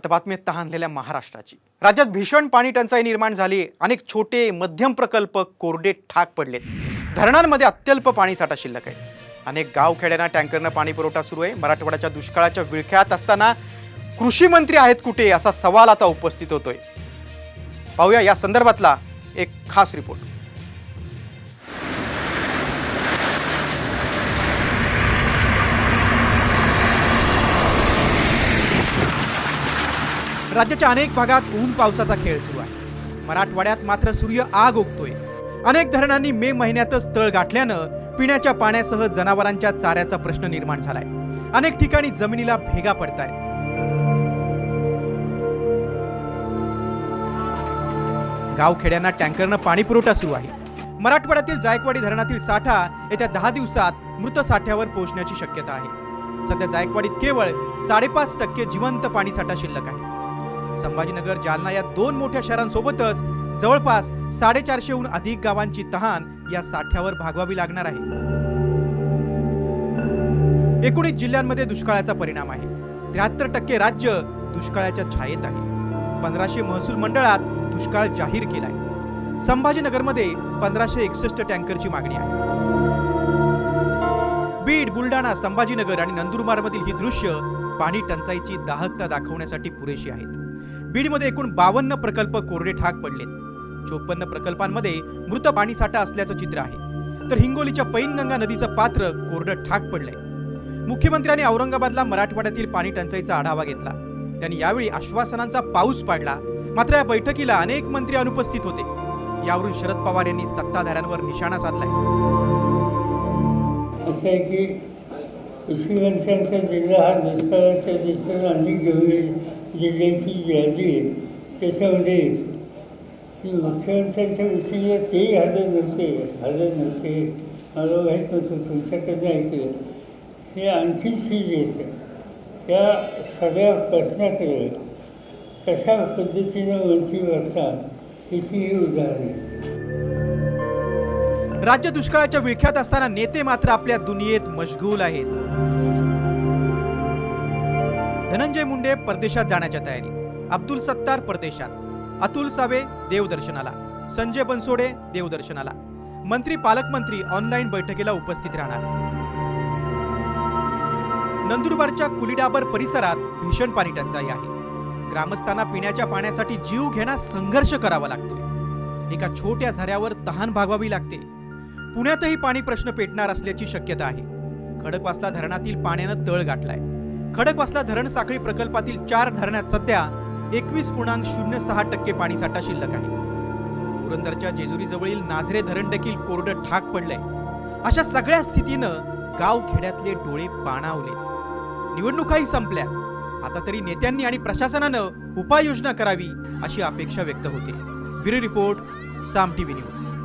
आता बातमी तहानलेल्या महाराष्ट्राची. राज्यात भीषण पाणी टंचाई निर्माण झाली. अनेक छोटे मध्यम प्रकल्प कोरडे ठाक पडलेत. धरणांमध्ये अत्यल्प पाणीसाठा शिल्लक आहे. अनेक गावखेड्यांना टँकरनं पाणी पुरवठा सुरू आहे. मराठवाड्याच्या दुष्काळाच्या विळख्यात असताना कृषी मंत्री आहेत कुठे? असा सवाल आता उपस्थित होतोय. पाहूया या संदर्भातला एक खास रिपोर्ट. राज्याच्या अनेक भागात ऊन पावसाचा खेळ सुरू आहे. मराठवाड्यात मात्र सूर्य आग उगतोय. अनेक धरणांनी मे महिन्यातच तळ गाठल्यानं पिण्याच्या पाण्यासह जनावरांच्या चाऱ्याचा प्रश्न निर्माण झालाय. अनेक ठिकाणी जमिनीला भेगा पडताय गावखेड्यांना टँकरनं पाणी पुरवठा सुरू आहे. मराठवाड्यातील जायकवाडी धरणातील साठा येत्या दहा दिवसात मृत साठ्यावर पोहोचण्याची शक्यता आहे. सध्या जायकवाडीत केवळ साडेपाच टक्के जिवंत पाणीसाठा शिल्लक आहे. संभाजीनगर जालना या दोन मोठ्या शहरांसोबतच जवळपास साडेचारशेहून अधिक गावांची तहान या साठ्यावर भागवावी लागणार आहे. एकोणीस जिल्ह्यांमध्ये दुष्काळाचा परिणाम आहे. त्र्याहत्तर टक्के राज्य दुष्काळाच्या छायेत आहे. पंधराशे महसूल मंडळात दुष्काळ जाहीर केलाय. संभाजीनगरमध्ये पंधराशे एकसष्ट टँकरची मागणी आहे. बीड बुलढाणा संभाजीनगर आणि नंदुरबारमधील ही दृश्य पाणी टंचाईची दाहकता दाखवण्यासाठी पुरेशी आहेत. बीडमध्ये एकूण बावन्न प्रकल्प कोरडे ठाक पडलेत. चोपन्न प्रकल्पांमध्ये मृत पाणीसाठा असल्याचं चित्र आहे. तर हिंगोलीच्या पैनगंगा नदीचं पात्र कोरडं ठाक पडलंय. मुख्यमंत्र्यांनी औरंगाबादला मराठवाड्यातील पाणी टंचाईचा आढावा घेतला. त्यांनी यावेळी आश्वासनांचा पाऊस पाडला. मात्र या बैठकीला अनेक मंत्री अनुपस्थित होते. यावरून शरद पवार यांनी सत्ताधाऱ्यांवर निशाणा साधलाय. असं आहे की जिल्हा हा दुष्काळाच्या गंभीर जिल्ह्यांची यादी आहे त्याच्यामध्ये की मुख्यमंत्र्यांच्या विषयी तेही हजर नव्हते हजर नव्हते. मला माहीत नव्हतं तुमच्याकडनं ऐकलं. हे आणखी सिरियस आहे त्या सगळ्या प्रश्नाकडे कशा पद्धतीनं मंत्री वाटतात याची ही उदाहरण. आहे राज्य दुष्काळाच्या विळख्यात असताना नेते मात्र आपल्या दुनियेत मशगूल आहेत. धनंजय मुंडे परदेशात जाण्याच्या तयारी. अब्दुल सत्तार परदेशात. अतुल सावे देवदर्शनाला. संजय बनसोडे देवदर्शनाला. मंत्री पालकमंत्री ऑनलाईन बैठकीला उपस्थित राहणार. नंदुरबारच्या कुलीडाबर परिसरात भीषण पाणी टंचाई आहे. ग्रामस्थांना पिण्याच्या पाण्यासाठी जीव घेण्यास संघर्ष करावा लागतोय. एका छोट्या झऱ्यावर तहान भागवावी लागते. पुण्यातही पाणी प्रश्न पेटणार असल्याची शक्यता आहे. खडकवासला धरणातील पाण्यानं तळ गाठलाय. खडकवासला धरण साखळी प्रकल्पातील चार धरणात सध्या एकवीस पूर्णांक शून्य सहा टक्के पाणीसाठा शिल्लक आहे. पुरंदरच्या जेजुरीजवळील नाझरे धरण देखील कोरडं ठाक पडलंय. अशा सगळ्या स्थितीनं गाव खेड्यातले डोळे पाणावले निवडणुकाही संपल्या. आता तरी नेत्यांनी आणि प्रशासनानं उपाययोजना करावी अशी अपेक्षा व्यक्त होते. Bureau report Saam TV news.